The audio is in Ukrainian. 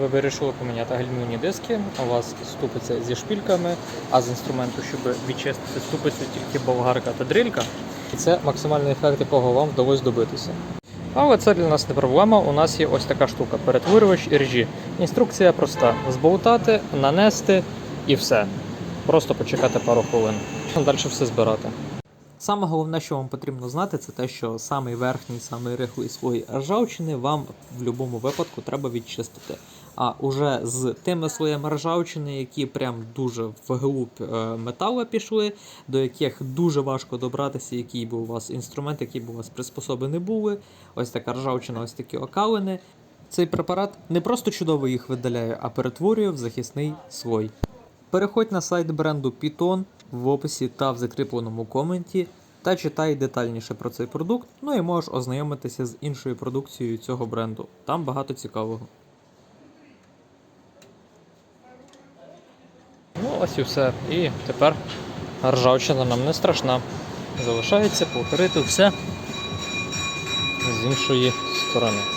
Ви вирішили поміняти гальмівні диски, у вас ступиця зі шпільками, а з інструменту, щоб відчистити ступицю, тільки болгарка та дрилька. І це максимальний ефект, якого вам вдалося добитися. Але це для нас не проблема. У нас є ось така штука перетворювач іржі. Інструкція проста: зболтати, нанести і все. Просто почекати пару хвилин. Далі все збирати. Саме головне, що вам потрібно знати, це те, що самий верхній, самий рихлий слой ржавчини вам в будь-якому випадку треба відчистити. А уже з тими слоями ржавчини, які прям дуже вглуб е, металу пішли, до яких дуже важко добратися, який би у вас інструмент, який би у вас приспособи не були. Ось така ржавчина, ось такі окалини. Цей препарат не просто чудово їх видаляє, а перетворює в захисний слой. Переходь на сайт бренду Python в описі та в закріпленому коменті та читай детальніше про цей продукт. Ну і можеш ознайомитися з іншою продукцією цього бренду. Там багато цікавого. Ось і все. І тепер ржавчина нам не страшна. Залишається повторити все з іншої сторони.